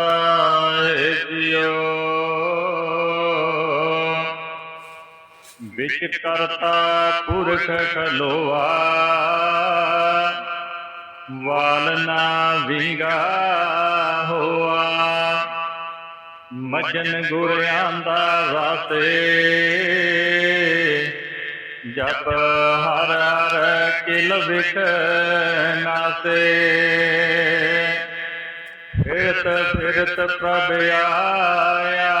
ਜਿਓ ਵਿਚ ਕਰਤਾ ਪੁਰਖ ਖਲੋਆ। ਵਾਲਨਾ ਨਾ ਵਿੰਗਾ ਹੋਆ। ਮਜਨ ਗੁਰ ਆਂਦਾ ਰਾਤੇ ਜਪ ਹਰ ਹਰ ਕਿਲ ਵਿਖ ਨਾਸੇ। फिरत फिरत प्रभ आया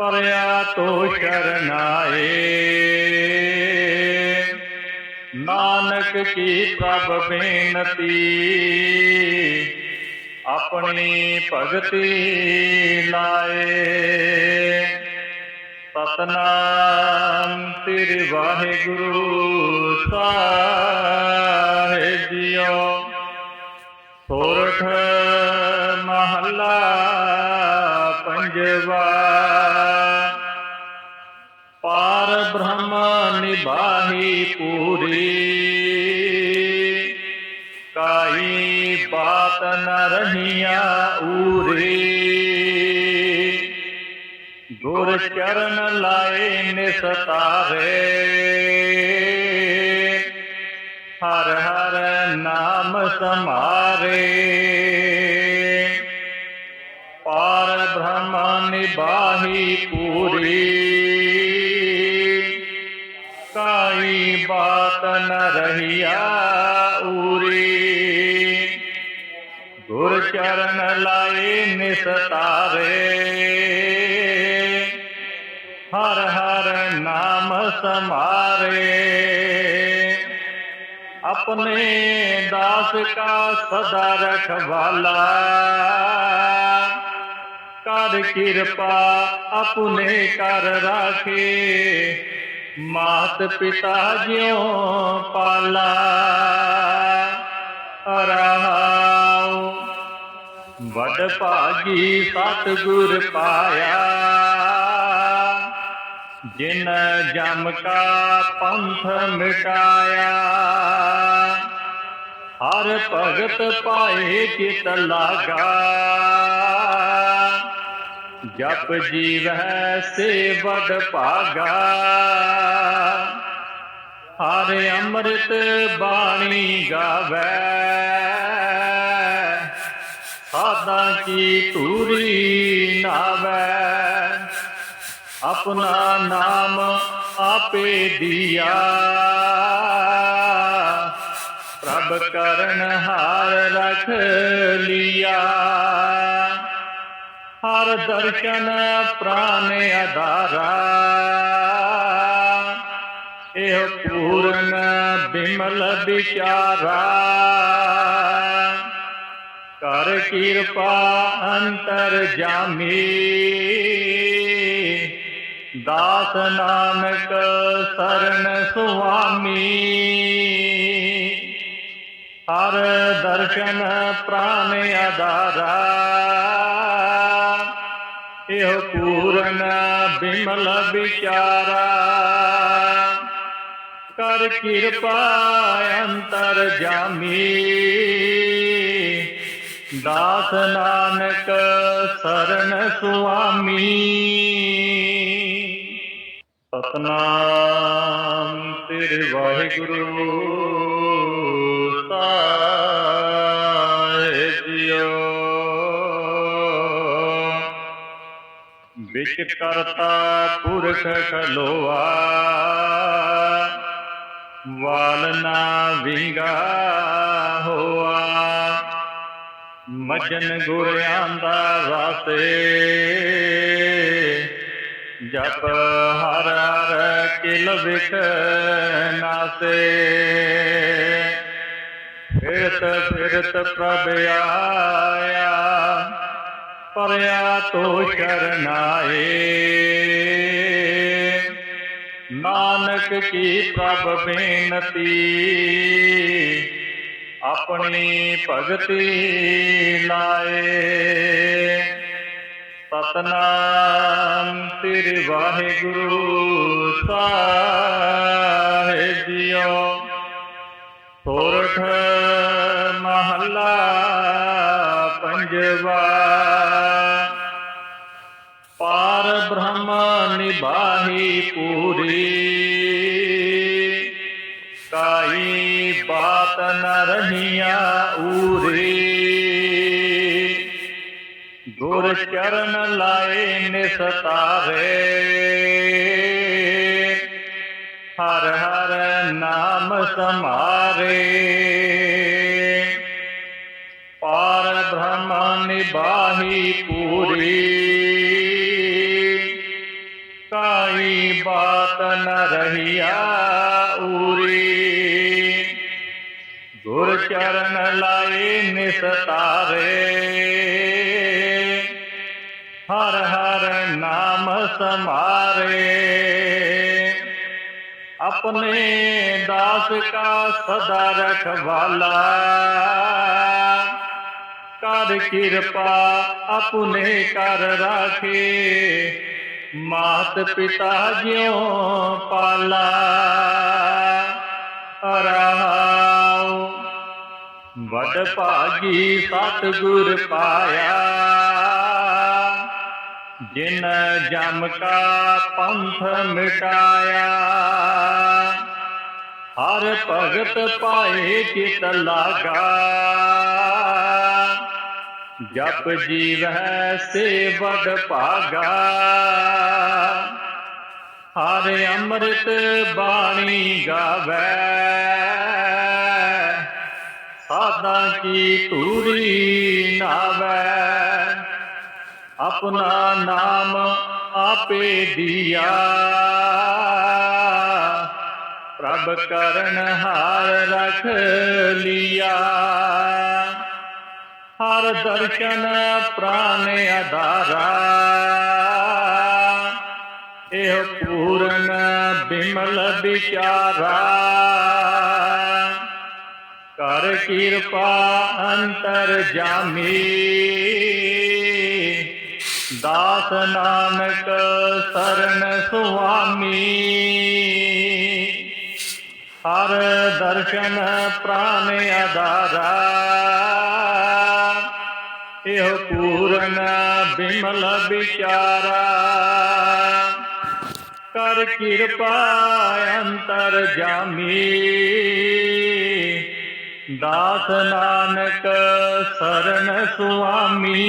परया तो शरणाए नानक की प्रभ बेनती अपनी भगति लाए। सतनाम तिर वाहे गुरु सा जियो। सोरठ महला पंजवा। पार ब्रह्म निभाही पूरी। काई बात न रहिया उरी। गुर चरण लाए ने हर हर नाम समारे। पार ब्रह्म निबाही पूरी। काई बात न रहिया उरी। गुरचरण लाए निस्तारे हर हर नाम समारे। अपने दास का सदा रखवाला। कर कृपा अपने कर राखे मात पिता ज्यो पाला। रहाओ वड भागी सतगुर पाया। ਜਿਨ ਜਮ ਕਾ ਪੰਥ ਮਿਟਾਇਆ, ਹਰ ਭਗਤ ਪਾਏ ਚਿਤ ਲਾਗਾ। ਜਪ ਜੀਵੈ ਸੇ ਵਡ ਭਾਗਾ, ਹਰ ਅੰਮ੍ਰਿਤ ਬਾਣੀ ਗਾਵੇ। ਸਾਦਾ ਕੀ ਧੂਰੀ ਨਾਵੇ। अपना नाम आपे दिया। प्रभ करण हार रख लिया। हर दर्शन प्राण अदारा यह पूर्ण बिमल विचारा। कर कृपा अंतर जामी ਦਾਸ ਨਾਨਕ ਸਰਨ ਸੁਆਮੀ। ਹਰ ਦਰਸ਼ਨ ਪ੍ਰਾਨ ਆਧਾਰਾ। ਇਹ ਪੂਰਨ ਬਿਮਲ ਵਿਚਾਰਾ। ਕਰ ਕਿਰਪਾ ਅੰਤਰ ਜਾਮੀ। ਦਾਸ ਨਾਨਕ ਸਰਨ ਸੁਆਮੀ। ਸਤਨਾਮ ਤੇਰੇ ਵਾਹਿਗੁਰੂ ਸਾਹਿਬ ਜੀਓ ਵਿਚ ਕਰਤਾ ਪੁਰਖ ਖਲੋਆ ਵਾਲ ਨਾ ਵਿੰਗਾ ਹੋਆ ਮਜਨ ਗੁਰ ਆਂਦਾ ਰਾਤੇ जप हर हर किल बिक नाते फिरत फिरत प्रभ आया तो शरणाए। नानक की प्रभ बेनती अपनी भगती लाए। ਸਤਨਾਮ ਤੇਰੇ ਵਾਹਿਗੁਰੂ ਸਾਹਿਬ ਜੀਓ ਸੋਰਠ ਮਹੱਲਾ ਪੰਜ ਪੰਜਵਾ ਪਾਰ ਬ੍ਰਹਮ ਨਿਭਾਹੀ ਪੂਰੀ ਕਾਈ ਬਾਤ ਨ ਰਹੀਆਂ ਊਰੀ गुरु चरण लाए निस्तारे हर हर नाम समारे पार ब्रह्म निबाही पूरी। काई बात न रहिया तुम्हारे अपने दास का सदा रखवाला। कर कृपा अपने कर राखे। मात पिता ज्यो पाला। रहा बड़ पागी सतगुर पाया। जिन जम का पंथ मिटाया हर भगत पाए चित लागा जप जीव है से बड़ भागा हर अमृत बाणी गावे सादा की तूरी नावे अपना नाम आपे दिया। प्रभ करण हार रख लिया। हर दर्शन प्राण आधारा एह पूर्ण बिमल विचारा। कर कृपा अंतर जामी। दास नानक शरण सुआमी हर दर्शन प्राण आधारा एह पूर्ण बिमल विचारा कर कृपा अंतर जामी दास नानक शरण सुआमी